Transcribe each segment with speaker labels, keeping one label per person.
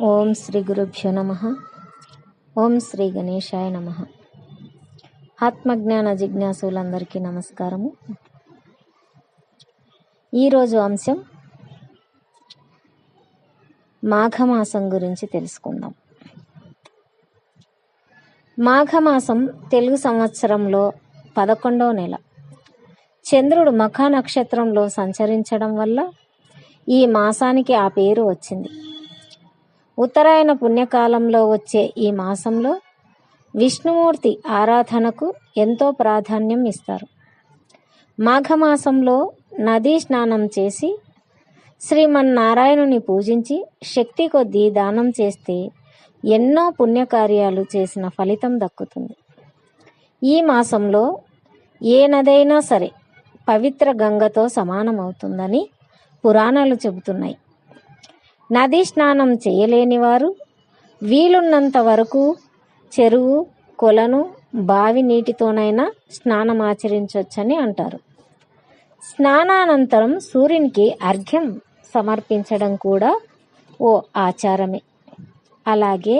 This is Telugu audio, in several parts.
Speaker 1: ఓం శ్రీ గురుభ్యో నమ. ఓం శ్రీ గణేశాయ నమ. ఆత్మజ్ఞాన జిజ్ఞాసులందరికీ నమస్కారము. ఈరోజు అంశం మాఘమాసం గురించి తెలుసుకుందాం. మాఘమాసం తెలుగు సంవత్సరంలో పదకొండవ నెల. చంద్రుడు మఖ నక్షత్రంలో సంచరించడం వల్ల ఈ మాసానికి ఆ పేరు వచ్చింది. ఉత్తరాయణ పుణ్యకాలంలో వచ్చే ఈ మాసంలో విష్ణుమూర్తి ఆరాధనకు ఎంతో ప్రాధాన్యం ఇస్తారు. మాఘమాసంలో నదీ స్నానం చేసి శ్రీమన్నారాయణుని పూజించి శక్తి కొద్దీ దానం చేస్తే ఎన్నో పుణ్యకార్యాలు చేసిన ఫలితం దక్కుతుంది. ఈ మాసంలో ఏ నదైనా సరే పవిత్ర గంగతో సమానమవుతుందని పురాణాలు చెబుతున్నాయి. నది స్నానం చేయలేని వారు వీలున్నంత వరకు చెరువు కొలను బావి నీటితోనైనా స్నానం ఆచరించవచ్చని అంటారు. స్నానానంతరం సూర్యునికి అర్ఘ్యం సమర్పించడం కూడా ఓ ఆచారమే. అలాగే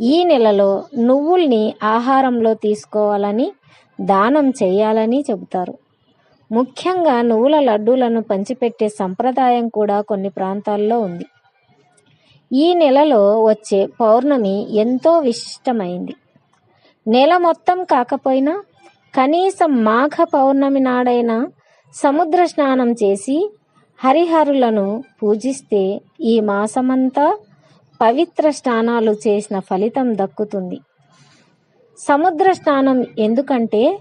Speaker 1: ఈ నెలలో నువ్వుల్ని ఆహారంలో తీసుకోవాలని దానం చేయాలని చెబుతారు. ముఖ్యంగా నువ్వుల లడ్డూలను పంచిపెట్టే సంప్రదాయం కూడా కొన్ని ప్రాంతాల్లో ఉంది. ఈ నెలలో వచ్చే పౌర్ణమి ఎంతో విశిష్టమైంది. నెల మొత్తం కాకపోయినా కనీసం మాఘ పౌర్ణమి నాడైనా సముద్ర స్నానం చేసి హరిహరులను పూజిస్తే ఈ మాసమంతా పవిత్ర స్నానాలు చేసిన ఫలితం దక్కుతుంది. సముద్ర స్నానం ఎందుకంటే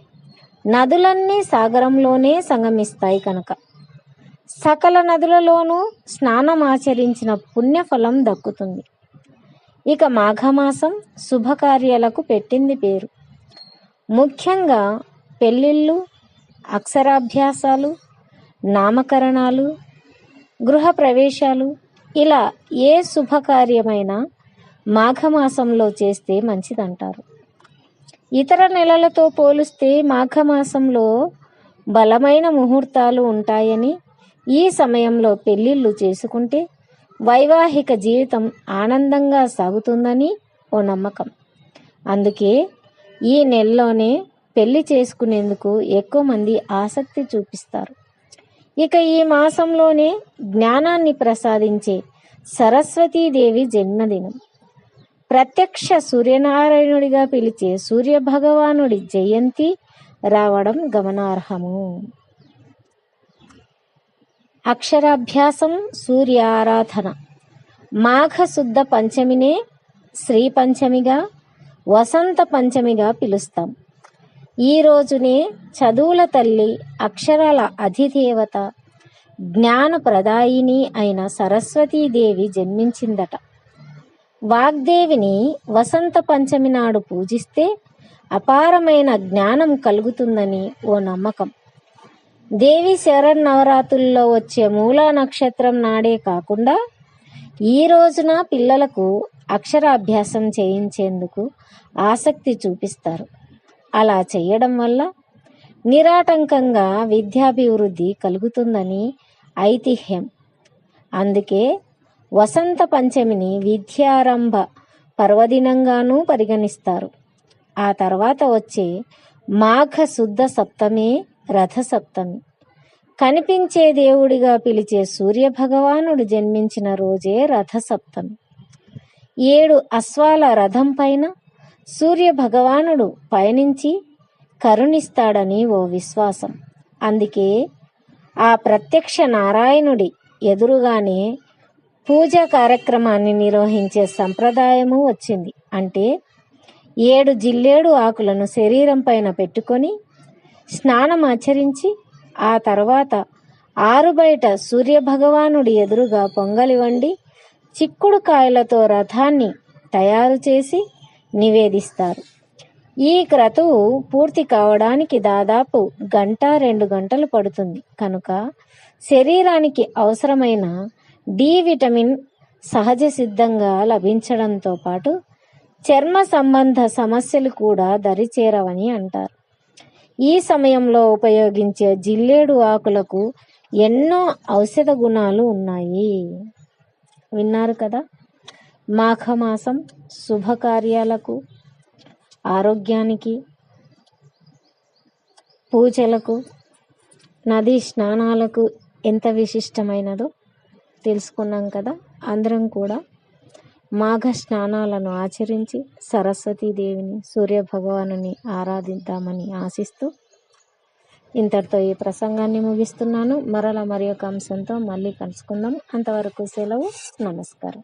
Speaker 1: నదులన్నీ సాగరంలోనే సంగమిస్తాయి కనుక. సకల నదులలోనూ స్నానం ఆచరించిన పుణ్యఫలం దక్కుతుంది. ఇక మాఘమాసం శుభకార్యాలకు పెట్టింది పేరు. ముఖ్యంగా పెళ్ళిళ్ళు అక్షరాభ్యాసాలు నామకరణాలు గృహ ప్రవేశాలు ఇలా ఏ శుభకార్యమైనా మాఘమాసంలో చేస్తే మంచిదంటారు. ఇతర నెలలతో పోలిస్తే మాఘమాసంలో బలమైన ముహూర్తాలు ఉంటాయని ఈ సమయంలో పెళ్ళిళ్ళు చేసుకుంటే వైవాహిక జీవితం ఆనందంగా సాగుతుందని ఓ నమ్మకం. అందుకే ఈ నెలలోనే పెళ్ళి చేసుకునేందుకు ఎక్కువ మంది ఆసక్తి చూపిస్తారు. ఇక ఈ మాసంలోనే జ్ఞానాన్ని ప్రసాదించే సరస్వతీదేవి జన్మదినం. ప్రత్యక్ష సూర్యనారాయణుడిగా పిలిచే సూర్యభగవానుడి జయంతి రావడం గమనార్హము. అక్షరాభ్యాసం సూర్యారాధన. మాఘశుద్ధ పంచమినే శ్రీ పంచమిగా వసంత పంచమిగా పిలుస్తాం. ఈ రోజునే చదువుల తల్లి అక్షరాల అధిదేవత జ్ఞాన ప్రదాయిని అయిన సరస్వతీదేవి జన్మించిందట. వాగ్దేవిని వసంత పంచమి నాడు పూజిస్తే అపారమైన జ్ఞానం కలుగుతుందని ఓ నమ్మకం. దేవి శరన్నవరాత్రుల్లో వచ్చే మూలా నక్షత్రం నాడే కాకుండా ఈ రోజున పిల్లలకు అక్షరాభ్యాసం చేయించేందుకు ఆసక్తి చూపిస్తారు. అలా చేయడం వల్ల నిరాటంకంగా విద్యాభివృద్ధి కలుగుతుందని ఐతిహ్యం. అందుకే వసంత పంచమిని విద్యారంభ పర్వదినంగానూ పరిగణిస్తారు. ఆ తర్వాత వచ్చే మాఘ శుద్ధ సప్తమే రథసప్తమి. కనిపించే దేవుడిగా పిలిచే సూర్యభగవానుడు జన్మించిన రోజే రథసప్తమి. ఏడు అశ్వాల రథం పైన సూర్య భగవానుడు పయనించి కరుణిస్తాడని ఓ విశ్వాసం. అందుకే ఆ ప్రత్యక్ష నారాయణుడి ఎదురుగానే పూజా కార్యక్రమాన్ని నిర్వహించే సంప్రదాయము వచ్చింది. అంటే ఏడు జిల్లేడు ఆకులను శరీరం పైన పెట్టుకొని స్నానం ఆచరించి ఆ తర్వాత ఆరు బయట సూర్యభగవానుడి ఎదురుగా పొంగలి వండి చిక్కుడు కాయలతో రథాన్ని తయారు చేసి నివేదిస్తారు. ఈ క్రతువు పూర్తి కావడానికి దాదాపు గంట రెండు గంటలు పడుతుంది. కనుక శరీరానికి అవసరమైన డి విటమిన్ సహజ సిద్ధంగా లభించడంతో పాటు చర్మ సంబంధ సమస్యలు కూడా దరిచేరవని అంటారు. ఈ సమయంలో ఉపయోగించే జిల్లేడు ఆకులకు ఎన్నో ఔషధ గుణాలు ఉన్నాయి. విన్నారు కదా? మాఘమాసం శుభకార్యాలకు ఆరోగ్యానికి పూజలకు నదీ స్నానాలకు ఎంత విశిష్టమైనదో తెలుసుకున్నాం కదా? అందరం కూడా మాఘ స్నానాలను ఆచరించి సరస్వతీదేవిని సూర్యభగవానుని ఆరాధిద్దామని ఆశిస్తూ ఇంతటితో ఈ ప్రసంగాన్ని ముగిస్తున్నాను. మరలా మరి ఒక అంశంతో మళ్ళీ కలుసుకుందాం. అంతవరకు సెలవు. నమస్కారం.